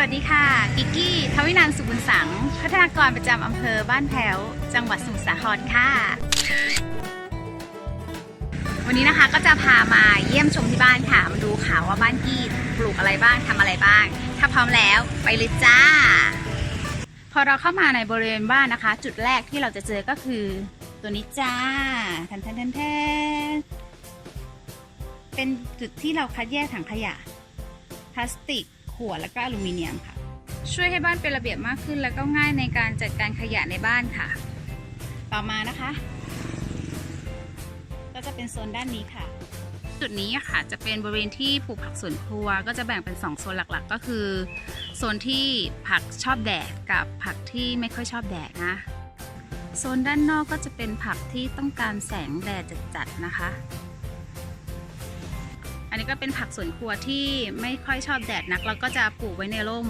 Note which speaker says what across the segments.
Speaker 1: วัสดีค่ะ กิกกี้ทวินันสุบุญสัง พัฒนากรประจำอำเภอบ้านแพ้ว จังหวัดสมุทรสาครค่ะ วันนี้นะคะก็จะพามาเยี่ยมชมที่บ้านค่ะ มาดูข่าวว่าบ้านกี้ปลูกอะไรบ้างทำอะไรบ้าง ถ้าพร้อมแล้วไปเลยจ้า พอเราเข้ามาในบริเวณบ้านนะคะ จุดแรกที่เราจะเจอก็คือ ตัวนี้จ้าทันทันทันทันเป็นจุดที่เราคัดแยกถังขยะพลาสติก วดแล้วก็อลูมิเนียมค่ะ ช่วยให้บ้านเป็นระเบียบมากขึ้น แล้วก็ง่ายในการจัดการขยะในบ้านค่ะ ต่อมานะคะ ก็จะเป็นโซนด้านนี้ค่ะ จุดนี้อะค่ะจะเป็นบริเวณที่ปลูกผักสวนครัว ก็จะแบ่งเป็น2โซนหลักๆ ก็คือโซนที่ผักชอบแดดกับผักที่ไม่ค่อยชอบแดดนะโซนด้านนอกก็จะเป็นผักที่ต้องการแสงแดดจัดๆนะคะ อันนี้ก็เป็นผักสวนครัวที่ไม่ค่อยชอบแดดนักเราก็จะปลูกไว้ในร่ม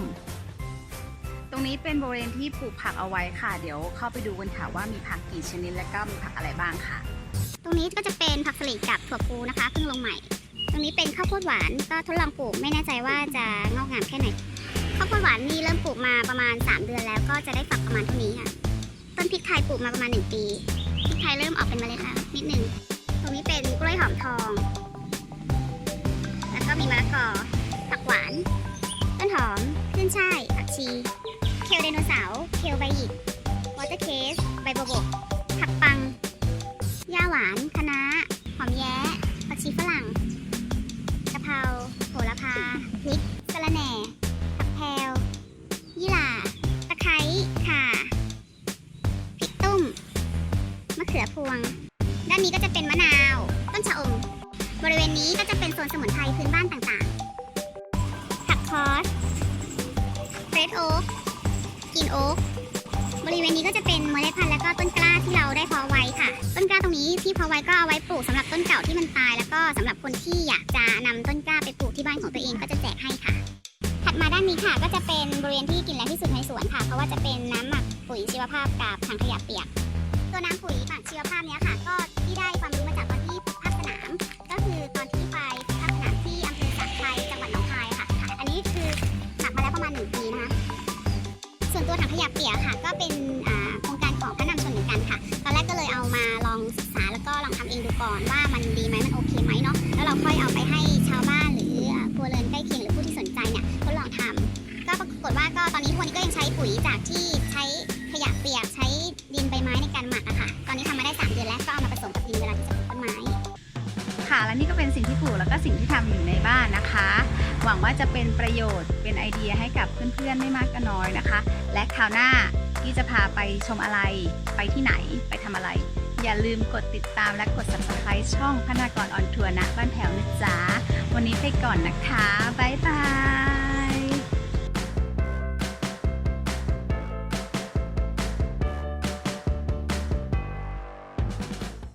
Speaker 1: ตรงนี้เป็นบริเวณที่ปลูกผักเอาไว้ค่ะ เดี๋ยวเข้าไปดูกันค่ะว่ามีผักกี่ชนิดและก็มีผักอะไรบ้างค่ะ
Speaker 2: ตรงนี้ก็จะเป็นผักสลิดกับถั่วพูนะคะเพิ่งลงใหม่ ตรงนี้เป็นข้าวโพดหวานก็ทดลองปลูกไม่แน่ใจว่าจะงอกงามแค่ไหนข้าวโพดหวานนี่เริ่มปลูกมาประมาณ 3 เดือนแล้วก็จะได้ฝักประมาณเท่านี้ค่ะ ต้นพริกไทยปลูกมาประมาณ 1 ปีพริกไทยเริ่มออกเป็นเมล็ดแล้ว ชีเคลไดโนเสาร์เคลใบหยิกวอเตอร์เคส ใบบัวบกผักปังหญ้าหวานคะน้าหอมแย้ผักชีฝรั่งกะเพราโหระพาพริกสะระแหน่ผักแพรวยี่หร่าตะไคร้ข่าพริกตุ้มมะเขือพวง ด้านนี้ก็จะเป็นมะนาว ต้นชะอม บริเวณนี้ก็จะเป็นโซนสมุนไพรพื้นบ้านต่างๆผักคอสเฟรดโอ๊ก กินโอ๊กบริเวณนี้ก็จะเป็นเมล็ดพันธุ์และก็ต้นกล้าที่เราได้เพาะไว้ค่ะ ต้นกล้าตรงนี้ที่เพาะไว้ก็เอาไว้ปลูกสำหรับต้นเก่าที่มันตาย แล้วก็สำหรับคนที่อยากจะนำต้นกล้าไปปลูกที่บ้านของตัวเองก็จะแจกให้ค่ะ ถัดมาด้านนี้ค่ะก็จะเป็นบริเวณที่กินแรงที่สุดในสวนค่ะ เพราะว่าจะเป็นน้ำหมักปุ๋ยชีวภาพกับถังขยะเปียก ตัวน้ำปุ๋ยหมักชีวภาพเนี้ยค่ะ ก็ ตัวถังขยะเปียกค่ะ ก็เป็นโครงการของพระนำชนเหมือนกันค่ะ ตอนแรกก็เลยเอามาลองศึกษาแล้วก็ลองทำเองดูก่อนว่ามันดีไหมมันโอเคไหมเนาะแล้วเราค่อยเอาไปให้ชาวบ้านหรือครัวเรือนใกล้เคียงหรือผู้ที่สนใจเนี่ยทดลองทำก็ปรากฏว่าก็ตอนนี้ทุกวันนี้ก็ยังใช้ปุ๋ยจากที่ใช้ขยะเปียกใช้ดินใบไม้ในการหมักอะค่ะ ตอนนี้ทำมาได้สามเดือนแล้วก็เอามาผสมกับดินเวลาที่จะปลูกต้นไม้
Speaker 1: ค่ะและนี่ก็เป็นสิ่งที่ปลูกแล้วก็สิ่งที่ทำอยู่ในบ้านนะคะ หวังว่าจะเป็นประโยชน์เป็นไอเดียให้กับเพื่อนๆไม่มากก็น้อยนะคะ และคราวหน้าที่จะพาไปชมอะไร ไปที่ไหนไปทำอะไร อย่าลืมกดติดตามและกด subscribe ช่องพนากรออนทัวร์นะบ้านแถวนะจ๊ะวันนี้ไปก่อนนะคะ บ๊ายบาย